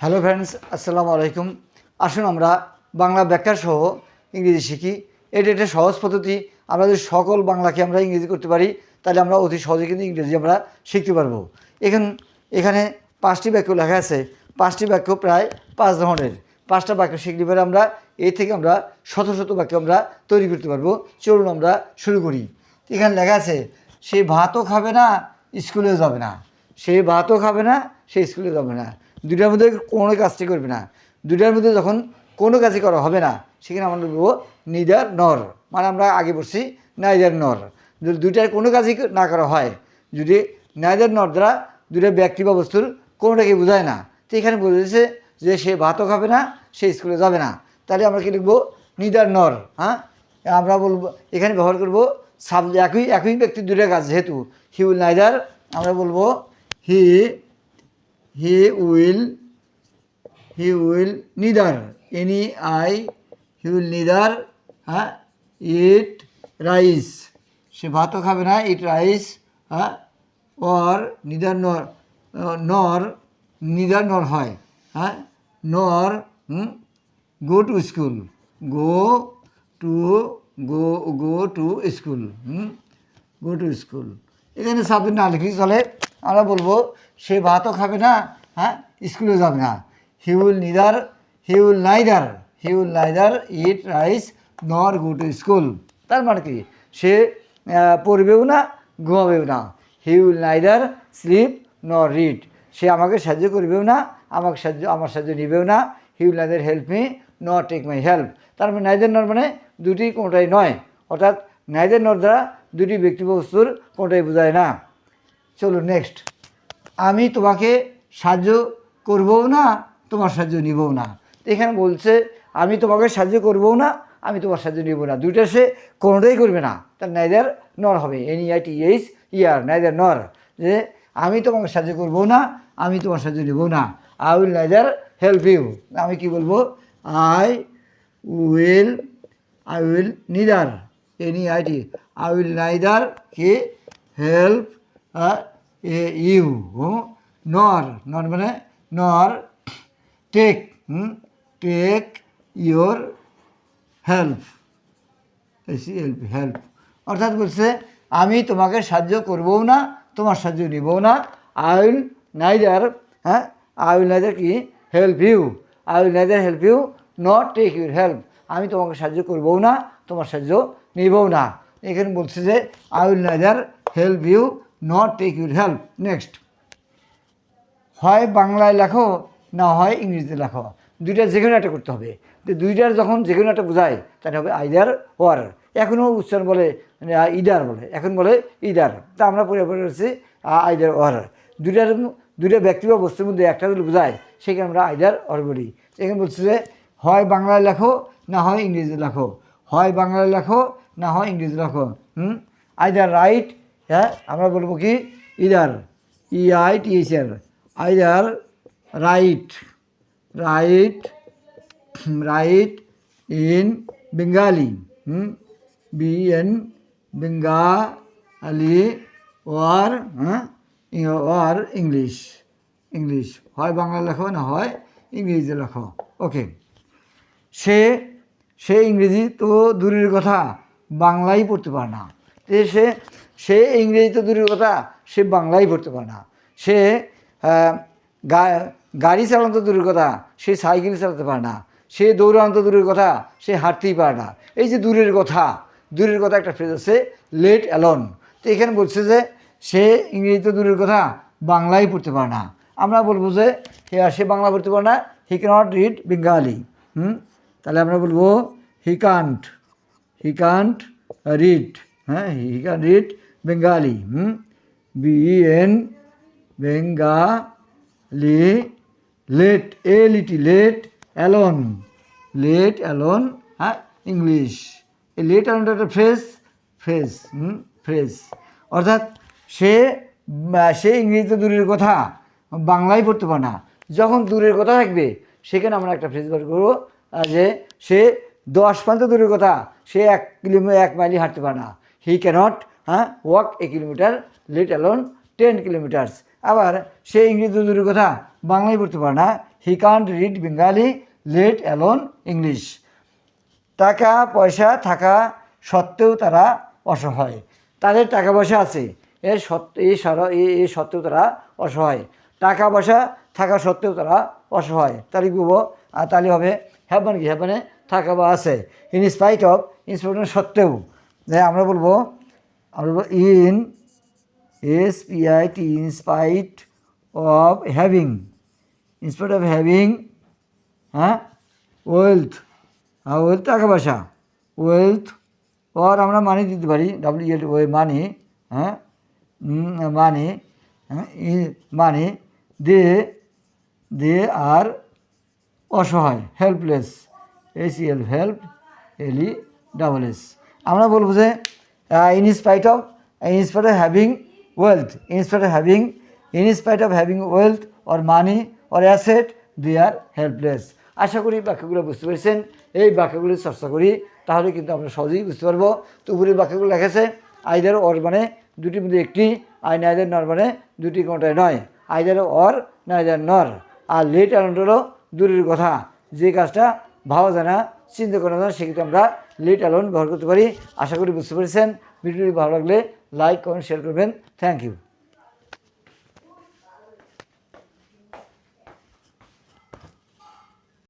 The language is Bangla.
হ্যালো ফ্রেন্ডস আসসালামু আলাইকুম। আসুন আমরা বাংলা ব্যাখ্যা সহ ইংরেজি শিখি। এটা একটা সহজ পদ্ধতি। আমরা যদি সকল বাংলাকে আমরা ইংরেজি করতে পারি, তাহলে আমরা অতি সহজে কিন্তু ইংরেজি আমরা শিখতে পারব। এখান এখানে পাঁচটি বাক্য লেখা আছে। পাঁচটি বাক্য প্রায় পাঁচ ধরনের। পাঁচটা বাক্য শিখলে পরে আমরা এই থেকে আমরা শত শত বাক্য আমরা তৈরি করতে পারব। চলুন আমরা শুরু করি। এখানে লেখা আছে, সে ভাতও খাবে না, স্কুলেও যাবে না। সে ভাতও খাবে না, সে স্কুলে যাবে না। দুটার মধ্যে কোনো কাজটি করবে না। দুটার মধ্যে যখন কোনো কাজই করা হবে না, সেখানে আমরা বলব নিদার নর মানে আমরা আগে বলছি নাইদার নর যদি দুইটার কোনো কাজই না করা হয়, যদি নাইদার নর দ্বারা দুটা ব্যক্তি বা বস্তুর কোনোটাকে বোঝায় না, তো এখানে বলেছে যে সে ভাতও খাবে না, সে স্কুলে যাবে না। তাহলে আমরা কি লিখব নিদার নর হ্যাঁ? আমরা বলব, এখানে ব্যবহার করব সাব, একই একই ব্যক্তির দুটা কাজ, যেহেতু হি উইল নাইদার আমরা বলব he he will he will neither any I he will neither হ্যাঁ ইট রাইস সে ভাতও খাবে না ইট রাইস হ্যাঁ or neither nor nor, neither nor হয় হ্যাঁ nor go to school go to go go to school go to school এখানে সাবজেক্ট না লিখলেই চলে। আমরা বলব, সে ভাতও খাবে না হ্যাঁ? স্কুলে যাবে না। He will neither he will neither he will neither eat rice nor go to school তার মানে কি? সে পড়বেও না, ঘুমাবেও না। He will neither sleep nor read সে আমাকে সাহায্য করবেও না, আমাকে সাহায্য, আমার সাহায্য নিবেও না। He will neither help me not take my help তার মানে নাইদার নর মানে দুটি কোনোটাই নয়। অর্থাৎ নাইদার নর দ্বারা দুটি ব্যক্তি বা বস্তুর কোনোটাই বোঝায় না। চলো নেক্সট আমি তোমাকে সাহায্য করবও না, তোমার সাহায্য নিবও না। এখানে বলছে, আমি তোমাকে সাহায্য করবও না, আমি তোমার সাহায্য নিব না। দুইটা সে কোনোটাই করবে না। তার নাইদার নর হবে। N T H year neither nor যে আমি তোমাকে সাহায্য করব না, আমি তোমার সাহায্য নিব না। I will neither help you আমি কি বলব? I will I will neither any T I will neither কি হেল্প ইউ নর নর মানে nor, take take your help help help, অর্থাৎ বলছে, আমি তোমাকে সাহায্য করবও না, তোমার সাহায্য নিবও না আই উইল নাইদার হ্যাঁ আই উইল নাইদার কি help you I will neither help you not take your help আমি তোমাকে সাহায্য করবও না, তোমার সাহায্য নিবও না, এখানে বলছে যে I will neither help you not take your help next হয় বাংলায় লেখো, না হয় ইংরেজিতে লেখো। দুইটা যে কোনো একটা করতে হবে। দুইটার যখন যে কোনো একটা বোঝায়, তাহলে হবে আইদার ওয়ার এখনও উচ্চারণ বলে ইদার বলে। এখন বলে ইদার তা আমরা পরে পরে হচ্ছে আইদার ওয়ার দুইটার দুইটা ব্যক্তি বা বস্তুর মধ্যে একটা যদি বোঝায় সেখানে আমরা আইদার ওয়ার বলি। এখানে বলছে যে, হয় বাংলায় লেখো, না হয় ইংরেজিতে লেখো। হয় বাংলায় লেখো, না হয় ইংরেজি লেখো। হুম? আইদার রাইট হ্যাঁ আমরা বলব কি? Either E I T H R either right right right in Bengali hmm B N Bengali or হ্যাঁ ওয়ার ইংলিশ ইংলিশ হয় বাংলা লেখো না হয় ইংরেজিতে লেখো ওকে সে সে ইংরেজি তো দূরের কথা, বাংলাই পড়তে পারে না। সে সে ইংরেজি তো দূরের কথা, সে বাংলাই পড়তে পারে না। সে গাড়ি চালানো দূরের কথা, সে সাইকেল চালাতে পারে না। সে দৌড়ানো দূরের কথা, সে হাঁটতেই পারে না। এই যে দূরের কথা দূরের কথা একটা ফ্রেজ আছে লেট অ্যালন তো এখানে বলছে যে, সে ইংরেজি তো দূরের কথা বাংলাই পড়তে পারে না। আমরা বলব যে সে বাংলা পড়তে পারে না he cannot read Bengali hmm? তাহলে আমরা বলব he can't he can't read হ্যাঁ he can read Bengali hmm B N Bengali let a litti let alone let alone হ্যাঁ ইংলিশ এই লেট অ্যালনটা একটা ফ্রেজ ফ্রেজ হুম ফ্রেজ অর্থাৎ সে সে ইংরেজিতে দূরের কথা বাংলায় পড়তে পারে না। যখন দূরের কথা থাকবে, সেখানে আমরা একটা ফ্রেজ বার করব যে সে দশ প্রান্ত দূরের কথা, সে এক কিলোমিটার এক মাইলই হাঁটতে পারে না। হি ক্যানট হ্যাঁ walk a kilometre let alone ten kilometres আবার সে ইংরেজি দূরের কথা বাংলায় পড়তে পারে না। He can't read Bengali let alone English টাকা, পয়সা থাকা সত্ত্বেও তারা অসহায়। তাদের টাকা পয়সা আছে। এর সত্ত্বে এই সারা এই- এই সত্ত্বেও তারা অসহায়। টাকা পয়সা থাকা সত্ত্বেও তারা অসহায়। তাহলে বলব আর তাহলে হবে হ্যাপান কি? হ্যাপানে থাকা বা আছে। ইন স্পাইট অফ ইন্সপিরেশন সত্ত্বেও। আমরা বলব আমরা বলব in S P I T in spite of having in spite of having হ্যাঁ ওয়েলথ হ্যাঁ ওয়েলথ টাকা পয়সা ওয়েলথ ওর আমরা মানি দিতে পারি ডাব্লিউ এল ওয়ে মানি হ্যাঁ মানি হ্যাঁ মানি দে দে আর অসহায় helpless S L help L E double S আমরা বলব যে in spite of in spite of having wealth in spite of having in spite of having wealth or money or asset they are helpless আশা করি বাক্যগুলো বুঝতে পেরেছেন। এই বাক্যগুলি চর্চা করি, তাহলে কিন্তু আমরা সহজেই বুঝতে পারব। তো উপরের বাক্যগুলো লেখেছে আইদার অর মানে দুটির মধ্যে একটি আই নাইদার নর মানে দুটি কোনটায় নয়। আইদার অর নাইদার নর আর লেট অ্যালাউন্ড হলো দূরের কথা, যে কাজটা ভাবা যায় না চিন্তা করা যায় সেক্ষেত্রে আমরা লেট অ্যালোন ব্যবহার করতে পারি। আশা করি বুঝতে পেরেছেন। ভিডিওটি ভালো লাগলে লাইক কমেন্ট শেয়ার করবেন। Thank you